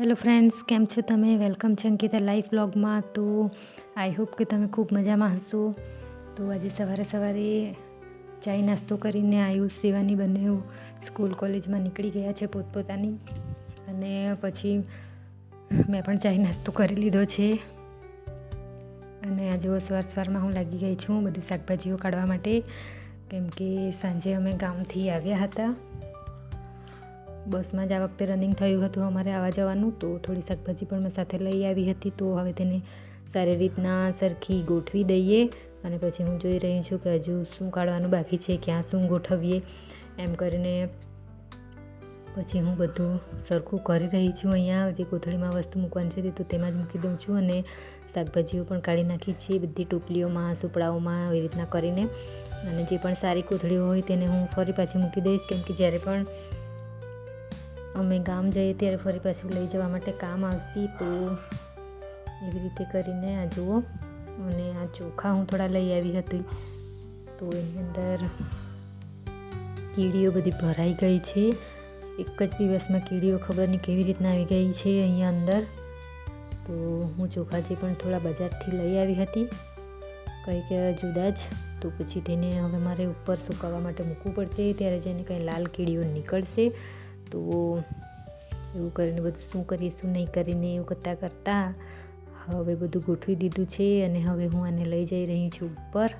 Hello friends, કેમ છો તમે? વેલકમ છે અંકિતા લાઈફ બ્લોગમાં તો આઈ હોપ કે તમે ખૂબ મજામાં હશો. તો આજે સવારે સવારે ચાય નાસ્તો કરીને આયુષ સેવાની બંને સ્કૂલ કોલેજમાં નીકળી ગયા છે પોતપોતાની. અને પછી મેં પણ ચાય નાસ્તો કરી લીધો છે. અને આજે સવાર સવારમાં હું લાગી ગઈ છું બધી શાકભાજીઓ કાઢવા માટે. કેમ કે સાંજે અમે ગામથી આવ્યા હતા. બસમાં જ આ વખતે રનિંગ થયું હતું અમારે આવવા જવાનું, તો થોડી શાકભાજી પણ મેં સાથે લઈ આવી હતી, તો હવે તેને સારી રીતના સરખી ગોઠવી દઈએ અને પછી હું જોઈ રહી છું કે હજુ શું કાઢવાનું બાકી છે, ક્યાં શું ગોઠવીએ, એમ કરીને પછી હું બધું સરખું કરી રહી છું અહીંયા, જે કોથળીમાં વસ્તુ મૂકવાની છે તે તેમાં જ મૂકી દઉં છું અને શાકભાજીઓ પણ કાઢી નાખી છે, બધી ટોપલીઓમાં, સુપડાઓમાં, એવી રીતના કરીને અને જે પણ સારી કોથળીઓ હોય તેને હું ફરી પાછી મૂકી દઈશ, કેમ કે જ્યારે પણ અમે ગામ જઈએ ત્યારે ફરી પાછું લઈ જવા માટે કામ આવશે તો એવી રીતે કરીને આ જુઓ. અને આ ચોખા હું થોડા લઈ આવી હતી. તો એની અંદર કીડીઓ બધી ભરાઈ ગઈ છે. એક જ દિવસમાં કીડીઓ ખબર નહીં કેવી રીતના આવી ગઈ છે અહીંયા અંદર. તો હું ચોખા જે પણ થોડા બજારથી લઈ આવી હતી. કંઈક જુદા જ. તો પછી તેને હવે મારે ઉપર સુકાવવા માટે મૂકવું પડશે. ત્યારે જેને કંઈ લાલ કીડીઓ નીકળશે તો એવું કરીને બધું શું કરીએ, શું નહીં કરીને એવું કરતાં કરતાં હવે બધું ગોઠવી દીધું છે અને હવે હું આને લઈ જઈ રહી છું ઉપર.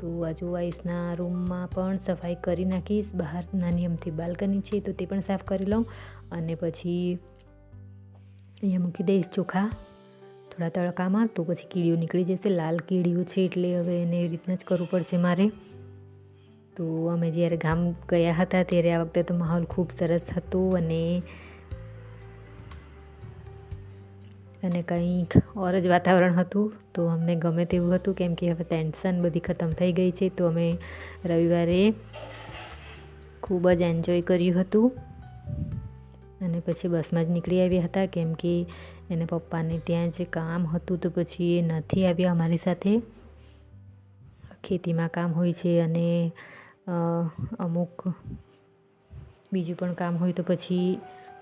તો આજુબાજુના રૂમમાં પણ સફાઈ કરી નાખીશ. બહાર નાની અમથી બાલ્કની છે તો તે પણ સાફ કરી લઉં અને પછી અહીંયા મૂકી દઈશ ચોખા. થોડા તડકામાં તો પછી કીડીઓ નીકળી જશે. લાલ કીડીઓ છે એટલે હવે એને એવી રીતના જ કરવું પડશે મારે. તો અમે જ્યારે ગામ ગયા હતા ત્યારે આ વખતે તો માહોલ ખૂબ સરસ હતો અને અને કંઈક ઓર જ વાતાવરણ હતું. તો અમને ગમે તેવું હતું, કેમ કે હવે ટેન્શન બધી ખતમ થઈ ગઈ છે. તો અમે રવિવારે ખૂબ જ એન્જોય કર્યું હતું. અને પછી બસમાં જ નીકળી આવ્યા હતા, કેમ કે એને પપ્પાને ત્યાં જે કામ હતું, તો પછી એ નથી આવ્યા અમારી સાથે. ખેતીમાં કામ હોય છે અને અમુક બીજું પણ કામ હોય તો પછી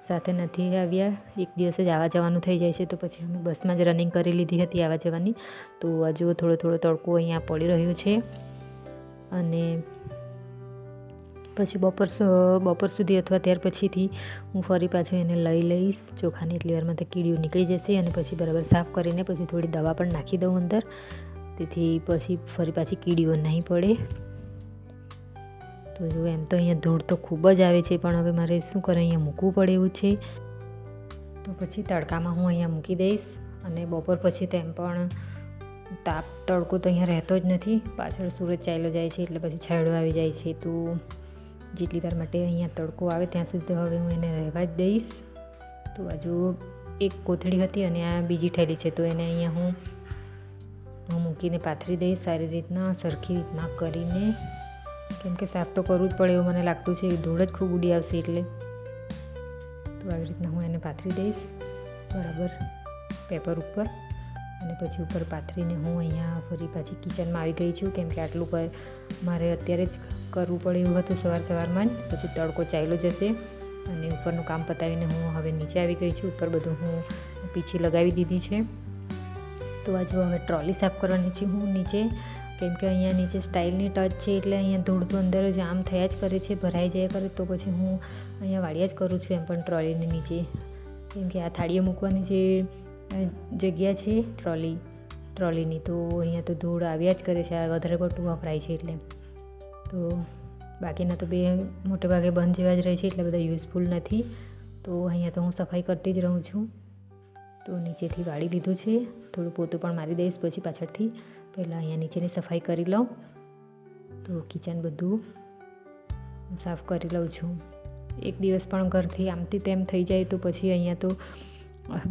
સાથે નથી આવ્યા. એક દિવસે જ આવવા જવાનું થઈ જાય છે તો પછી અમે બસમાં જ રનિંગ કરી લીધી હતી આવવા જવાની. તો હજુ થોડો થોડો તડકો અહીંયા પડી રહ્યો છે. અને પછી બપોર બપોર સુધી અથવા ત્યાર પછીથી હું ફરી પાછું એને લઈ લઈશ. ચોખાની એટલી વારમાં તો કીડીઓ નીકળી જશે અને પછી બરાબર સાફ કરીને પછી થોડી દવા પણ નાખી દઉં અંદર. તેથી પછી ફરી પાછી કીડીઓ નહીં પડે. તો જો એમ તો અહીંયા ધૂળ તો ખૂબ જ આવે છે, પણ હવે મારે શું કરે અહીંયા મૂકવું પડે એવું છે. તો પછી તડકામાં હું અહીંયા મૂકી દઈશ અને બપોર પછી તેમ પણ તાપ, તડકો તો અહીંયા રહેતો જ નથી. પાછળ સૂરજ ચાલ્યો જાય છે એટલે પછી છાંયડો આવી જાય છે, તો જેટલી વાર માટે અહીંયા તડકો આવે ત્યાં સુધી હવે હું એને રહેવા જ દઈશ. તો હજુ એક કોથળી હતી અને આ બીજી ઠેલી છે, તો એને અહીંયા હું હું મૂકીને પાથરી દઈશ. સારી રીતના સરખી રીતના કરીને કેમ કે સાફ તો કરવું જ પડે એવું મને લાગતું છે. ધૂળ જ ખૂબ ઉડી આવશે એટલે. તો આવી રીતના હું એને પાથરી દઈશ. બરાબર. પેપર ઉપર. અને પછી ઉપર પાથરીને હું અહીંયા ફરી પાછી કિચનમાં આવી ગઈ છું. કેમ કે આટલું પર મારે અત્યારે જ કરવું પડે એવું હતું સવાર સવારમાં જ. પછી તડકો ચાલ્યો જશે. અને ઉપરનું કામ પતાવીને હું હવે નીચે આવી ગઈ છું. ઉપર બધું હું પીછી લગાવી દીધી છે. તો આ જો હવે ટ્રોલી સાફ કરવાની છે હું નીચે. કેમ કે અહીંયા નીચે સ્ટાઇલની ટચ છે એટલે અહીંયા ધૂળ તો અંદર જામ થયા જ કરે છે, ભરાઈ જાય કરે, તો પછી હું અહીંયા વાળ્યા જ કરું છું એમ પણ ટ્રોલીની નીચે. કેમ કે આ થાળીઓ મૂકવાની જે જગ્યા છે ટ્રોલી, ટ્રોલીની, તો અહીંયા તો ધૂળ આવ્યા જ કરે છે, આ વધારે પડતું વપરાય છે એટલે. તો બાકીના તો બે મોટે ભાગે બંધ જેવા જ રહે છે, એટલે બધા યુઝફુલ નથી. તો અહીંયા તો હું સફાઈ કરતી જ રહું છું. તો નીચેથી વાળી લીધું છે, થોડું પોતું પણ મારી દઈશ પછી પાછળથી. પહેલાં અહીંયા નીચેની સફાઈ કરી લઉં. તો કિચન બધું સાફ કરી લઉં છું. એક દિવસ પણ ઘરથી આમથી તેમ થઈ જાય તો પછી અહીંયા તો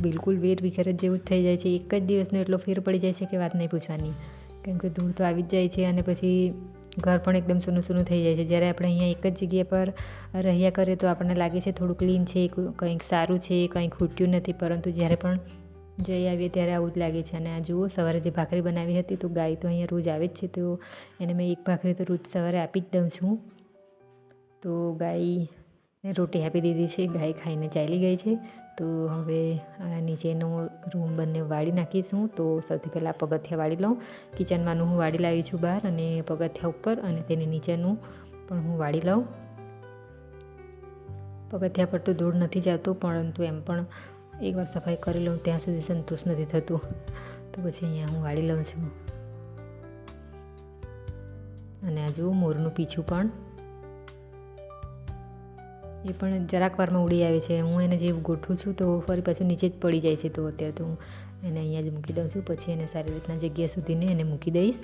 બિલકુલ વેર વિખેર જેવું જ થઈ જાય છે. એક જ દિવસનો એટલો ફેર પડી જાય છે કે વાત નહીં પૂછવાની. કેમ કે ધૂળ તો આવી જ જાય છે અને પછી ઘર પણ એકદમ સૂનું સૂનું થઈ જાય છે. જ્યારે આપણે અહીંયા એક જ જગ્યા પર રહ્યા કરીએ તો આપણને લાગે છે થોડું ક્લીન છે કંઈક સારું છે કંઈ ખૂટ્યું નથી. પરંતુ જ્યારે પણ જઈ આવીએ ત્યારે આવું જ લાગે છે. અને આ જુઓ, સવારે જે ભાખરી બનાવી હતી તો ગાય તો અહીંયા રોજ આવે જ છે, તો એને મેં એક ભાખરી તો રોજ સવારે આપી જ દઉં છું. તો ગાયને રોટી આપી દીધી છે, ગાય ખાઈને ચાલી ગઈ છે. તો હવે આ નીચેનો રૂમ બંને વાળી નાખીશું. તો સૌથી પહેલાં પગથિયા વાળી લઉં. કિચનમાંનું હું વાળી લાવી છું બહાર અને પગથિયા ઉપર અને તેની નીચેનું પણ હું વાળી લઉં. પગથિયા પર તો દૂર નથી જતું, પરંતુ એમ પણ એકવાર સફાઈ કરી લઉં, ત્યાં સુધી સંતોષ નથી થતું. તો પછી અહીંયા હું વાળી લઉં છું. અને આ જુઓ, મોરનું પીછું પણ. એ પણ જરાક વારમાં ઉડી આવે છે. હું એને જે ગોઠું છું તો ફરી પાછું નીચે જ પડી જાય છે તો અત્યારે તો હું એને અહીંયા જ મૂકી દઉં છું. પછી એને સારી રીતના જગ્યા સુધીને એને મૂકી દઈશ.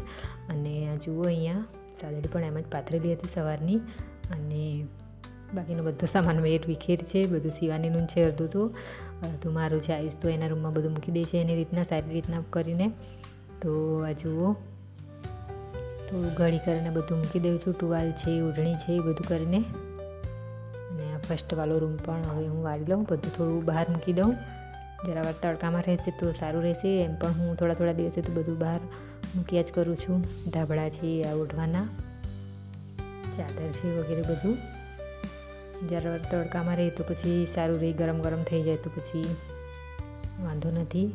અને આ જુઓ અહીંયા સાદડી પણ એમ જ પાથરેલી હતી સવારની. અને બાકીનો બધો સામાન વેર વિખેર છે, બધું સિવાનીનું છે અડધું તો. અડધું મારું છે, આયુષ તો એના રૂમમાં બધું મૂકી દે છે, એની રીતના, સારી રીતના કરીને. તો આ જુઓ. તો ઘડી કરીને બધું મૂકી દઉં છું, ટુવાલ છે ઓઢણી છે, એ બધું કરીને. અને આ ફર્સ્ટવાળો રૂમ પણ હવે હું વાળી લઉં, બધું થોડું બહાર મૂકી દઉં. જરા વાર તડકામાં રહેશે તો સારું રહેશે, એમ પણ હું થોડા થોડા દિવસે તો બધું બહાર મૂક્યા જ કરું છું. ધાબળા છે, આ ઓઢવાના. ચાદર છે વગેરે બધું. જરા વાર, તડકામાં રહે તો પછી સારું રહે ગરમ ગરમ થઈ જાય તો પછી વાંધો નથી.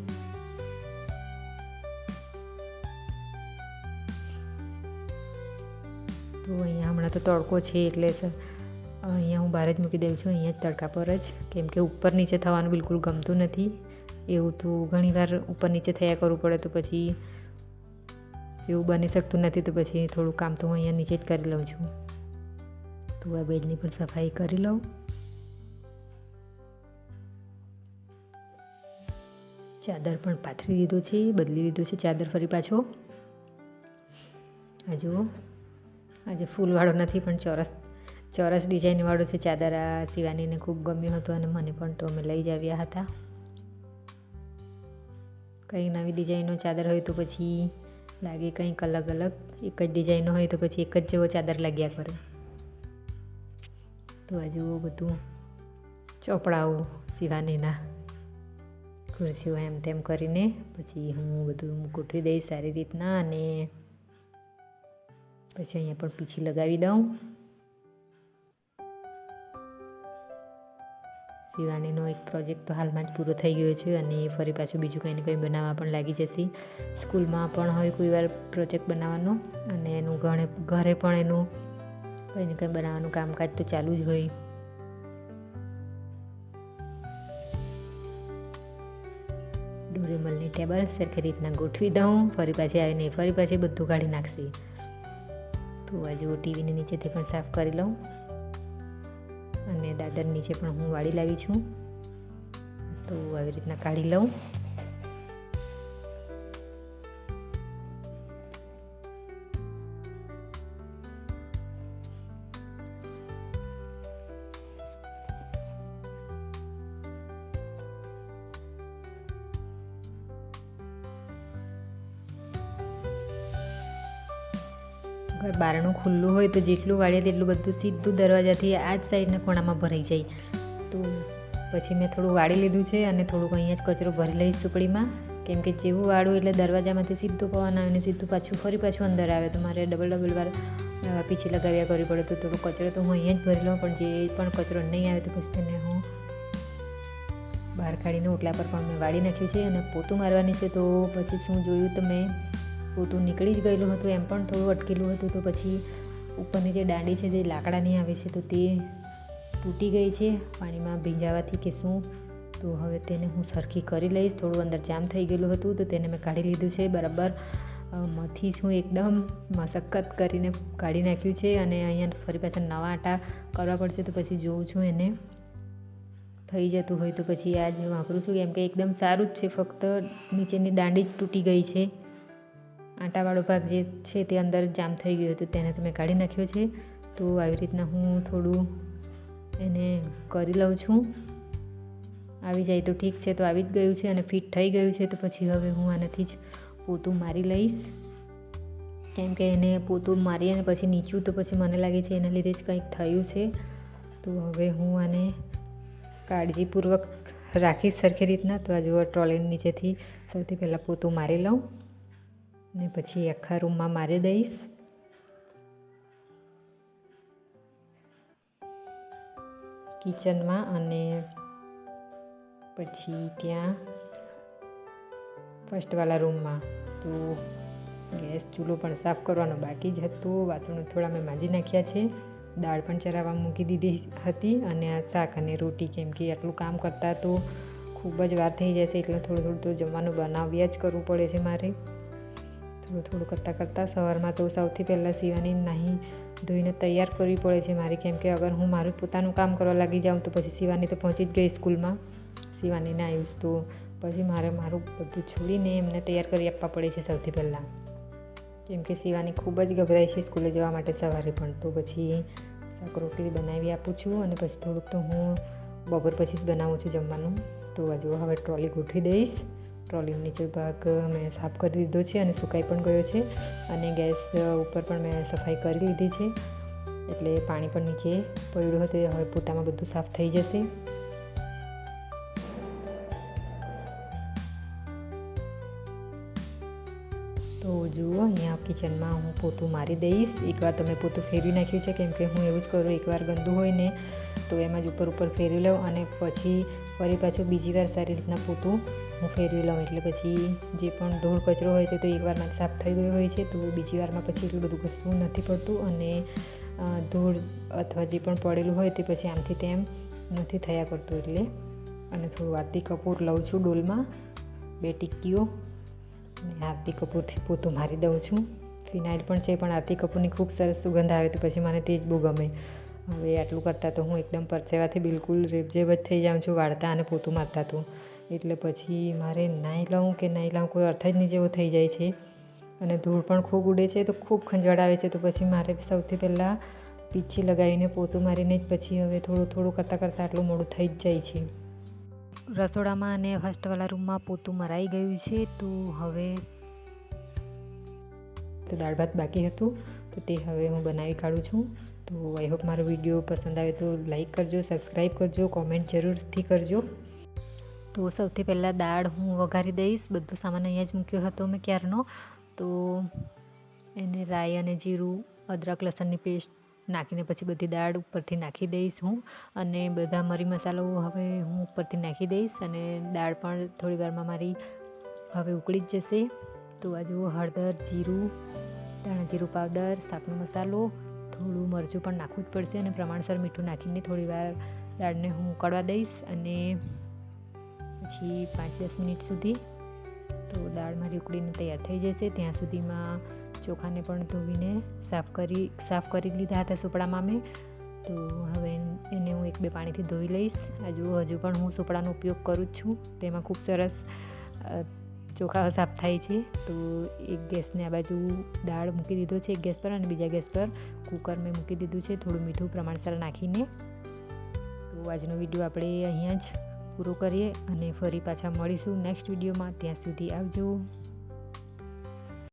તો અહીંયા હમણાં તો તડકો છે એટલે અહીંયા હું બહાર જ મૂકી દઉં છું, અહીંયા જ તડકા પર જ. કેમ કે ઉપર નીચે થવાનું બિલકુલ ગમતું નથી. એવું તો ઘણીવાર ઉપર નીચે થયા કરવું પડે તો પછી એવું બની શકતું નથી તો પછી થોડું કામ તો હું અહીંયા નીચે જ કરી લઉં છું. તો આ બેડની પણ સફાઈ કરી લઉં. ચાદર પણ પાથરી દીધો છે, બદલી દીધો છે ચાદર ફરી પાછો. આ આજે ફૂલવાળો નથી, પણ ચોરસ ચોરસ ડિઝાઇનવાળો છે. ચાદર આ શિવાનીને ખૂબ ગમ્યું હતું અને મને પણ તો અમે લઈ જ આવ્યા હતા. કંઈ નવી ડિઝાઇનનો ચાદર હોય તો પછી લાગે કંઈક અલગ અલગ એક જ ડિઝાઇનનો હોય તો પછી એક જ જેવો ચાદર લાગ્યા કરે. તો આ જુઓ બધું ચોપડાઓ શિવાનીના ખુરશીઓ એમ તેમ કરીને પછી હું બધું ગોઠવી દઈશ સારી રીતના અને પછી અહીંયા પણ પીછી લગાવી દઉં. શિવાનીનો એક પ્રોજેક્ટ તો હાલમાં જ પૂરો થઈ ગયો છે અને ફરી પાછું બીજું કંઈ ને કંઈ બનાવવા પણ લાગી જશે. સ્કૂલમાં પણ હોય કોઈ વાર પ્રોજેક્ટ બનાવવાનો અને એનું ઘણે ઘરે પણ એનું કંઈ ને કંઈ બનાવવાનું કામકાજ તો ચાલુ જ હોય. ડોરેમલની ટેબલ સરખી રીતના ગોઠવી દઉં, ફરી પાછી આવીને ફરી પાછી બધું કાઢી નાખશે. તો આ જુઓ ટીવીની નીચેથી પણ સાફ કરી લઉં. અને દાદર નીચે પણ હું વાળી લાવી છું. તો આવી રીતના કાઢી લઉં. બારણું ખુલ્લું હોય તો જેટલું વાળીએ તેટલું બધું સીધું દરવાજાથી આ જ સાઈડના ખૂણામાં ભરાઈ જાય. તો પછી મેં થોડું વાળી લીધું છે અને થોડુંક અહીંયા જ કચરો ભરી લઈશ સુપડીમાં. કેમ કે જેવું વાળું એટલે દરવાજામાંથી સીધું પવન આવે ને સીધું પાછું, ફરી પાછું અંદર આવે. તો મારે ડબલ ડબલ વાર પીછી લગાવ્યા કરવી પડે તો થોડો કચરો તો હું અહીંયા જ ભરી લઉં, પણ જે પણ કચરો નહીં આવે તો પછી તેને હું બહાર કાઢીને ઓટલા પર પણ મેં વાળી નાખ્યું છે અને પોતું મારવાની છે. તો પછી શું જોયું તો મેં પોતું નીકળી જ ગયેલું હતું, એમ પણ થોડું અટકેલું હતું. તો પછી ઉપરની જે દાંડી છે, જે લાકડાની આવે છે, તો તે તૂટી ગઈ છે, પાણીમાં ભીંજાવાથી કે શું? તો હવે તેને હું સરખી કરી લઈશ. થોડું અંદર જામ થઈ ગયેલું હતું, તો તેને મેં કાઢી લીધું છે, બરાબર. મથી છું એકદમ મશક્કત કરીને કાઢી નાખ્યું છે અને અહીંયા ફરી પાછા નવા આટા કરવા પડશે. તો પછી જોઉં છું એને થઈ જતું હોય તો પછી આ જ વાપરું છું. કેમ કે એકદમ સારું જ છે, ફક્ત નીચેની દાંડી જ તૂટી ગઈ છે. આટાવાળો ભાગ જે છે તે અંદર જામ થઈ ગયો હતો, તેને તમે કાઢી નાખ્યો છે. તો આવી રીતના હું થોડું એને કરી લઉં છું. આવી જાય તો ઠીક છે, તો આવી જ ગયું છે અને ફિટ થઈ ગયું છે, તો પછી હવે હું આનાથી જ પોતું મારી લઈશ. કેમ કે એને પોતું મારી અને પછી નીચું તો પછી મને લાગે છે એના લીધે જ કંઈક થયું છે. તો હવે હું આને કાળજીપૂર્વક રાખીશ સરખી રીતના. તો આ જુઓ, ટ્રોલીની નીચેથી સૌથી પહેલાં પોતું મારી લઉં. ને પછી આખા રૂમમાં મારી દઈશ. કિચનમાં અને પછી ત્યાં ફર્સ્ટવાળા રૂમમાં. તો ગેસ ચૂલો પણ સાફ કરવાનો બાકી જ હતો. વાસણો થોડા મેં માંજી નાખ્યા છે. દાળ પણ ચરાવવા મૂકી દીધી હતી અને આ શાક અને રોટી કેમ કે આટલું કામ કરતાં તો ખૂબ જ વાર થઈ જશે એટલે થોડું થોડું તો જમવાનું બનાવ્યા જ કરવું પડે છે મારે. થોડું થોડું કરતાં કરતાં સવારમાં તો સૌથી પહેલાં સીવાની નાહી ધોઈને તૈયાર કરવી પડે છે મારી. કેમ કે અગર હું મારું પોતાનું કામ કરવા લાગી જાઉં તો પછી સીવાની તો પહોંચી જ ગઈ સ્કૂલમાં. શિવાનીને આવીશ તો પછી મારે મારું બધું છોડીને એમને તૈયાર કરી આપવા પડે છે સૌથી પહેલાં. કેમ કે સીવાની ખૂબ જ ગભરાય છે સ્કૂલે જવા માટે સવારે પણ. તો પછી શાક રોટલી બનાવી આપું છું અને પછી થોડુંક તો હું બપોર પછી જ બનાવું છું જમવાનું. તો હજુ હવે ટ્રોલી ગોઠવી દઈશ. ટ્રોલીનો નીચે ભાગ મેં સાફ કરી દીધો છે અને સુકાઈ પણ ગયો છે. અને ગેસ ઉપર પણ મેં સફાઈ કરી લીધી છે. એટલે પાણી પણ નીચે પડ્યું હતું હવે પોતામાં બધું સાફ થઈ જશે. તો જુઓ, અહીંયા કિચનમાં હું પોતું મારી દઈશ. એકવાર તમે પોતું ફેરવી નાખ્યું છે, કેમ કે હું એવું જ કરું, એકવાર ગંદુ હોય ને તો એમાં જ ઉપર ઉપર ફેરવી લઉં અને પછી ફરી પાછું બીજી વાર સારી રીતના પોતું હું ફેરવી લઉં. એટલે પછી જે પણ ધૂળ કચરો હોય તે તો એકવારમાં સાફ થઈ ગયો હોય છે, તો બીજી વારમાં પછી એટલું બધું ઘસવું નથી પડતું અને ધૂળ અથવા જે પણ પડેલું હોય તે પછી આમથી તેમ નથી થયા કરતું. એટલે અને થોડું આરતી કપૂર લઉં છું ડોલમાં, બે ટિક્કીઓ. અને આરતી કપૂરથી પોતું મારી દઉં છું. ફિનાઇલ પણ છે, પણ આરતી કપૂરની ખૂબ સરસ સુગંધ આવે તો પછી મને તે જ બહુ ગમે. હવે આટલું કરતાં તો હું એકદમ પરસેવાથી બિલકુલ રેબજેબ જ થઈ જાઉં છું, વાળતા અને પોતું મારતા તો. એટલે પછી મારે નાહી લઉં કે નહીં લઉં કોઈ અર્થ જ નહીં જેવો થઈ જાય છે. અને ધૂળ પણ ખૂબ ઉડે છે તો ખૂબ ખંજવાળ આવે છે તો પછી મારે સૌથી પહેલાં પીછી લગાવીને પોતું મારીને જ પછી હવે થોડું થોડું કરતાં કરતાં આટલું મોડું થઈ જ જાય છે. રસોડામાં અને ફર્સ્ટવાળા રૂમમાં પોતું મરાઈ ગયું છે તો હવે તો દાળ ભાત બાકી હતું તો તે હવે હું બનાવી કાઢું છું. તો આઈ હોપ મારો વીડિયો પસંદ આવે તો લાઈક કરજો સબસ્ક્રાઈબ કરજો કોમેન્ટ જરૂરથી કરજો. તો સૌથી પહેલાં દાળ હું વઘારી દઈશ. બધું સામાન અહીંયા જ મૂક્યો હતો મેં ક્યારનો. તો એને રાઈ અને જીરું, અદરક, લસણની પેસ્ટ નાખીને પછી બધી દાળ ઉપરથી નાખી દઈશ હું. અને બધા મરી મસાલો હવે હું ઉપરથી નાખી દઈશ અને દાળ પણ થોડી વારમાં મારી હવે ઉકળી જ જશે. તો આ જુઓ હળદર, જીરું, ધાણા જીરું પાવડર શાકનો મસાલો થોડું મરચું પણ નાખવું જ પડશે અને પ્રમાણસર મીઠું નાખીને થોડીવાર દાળને હું ઉકળવા દઈશ અને પછી પાંચ દસ મિનિટ સુધી તો દાળ મારી ઉકળીને તૈયાર થઈ જશે. ત્યાં સુધીમાં ચોખાને પણ ધોવીને સાફ કરી સાફ કરી લીધા હતા સુપડામાં મેં. તો હવે એને હું એક બે પાણીથી ધોઈ લઈશ. હજુ હજુ પણ હું સુપડાનો ઉપયોગ કરું જ છું. તેમાં ખૂબ સરસ ચોખા સાફ થાય છે, તો એક ગેસને આ બાજુ દાળ મૂકી દીધો છે એક ગેસ પર અને બીજા ગેસ પર કુકર મેં મૂકી દીધું છે, થોડું મીઠું પ્રમાણસર નાખીને. તો આજનો વીડિયો આપણે અહીંયા જ પૂરો કરીએ અને ફરી પાછા મળીશું નેક્સ્ટ વિડીયોમાં. ત્યાં સુધી આવજો.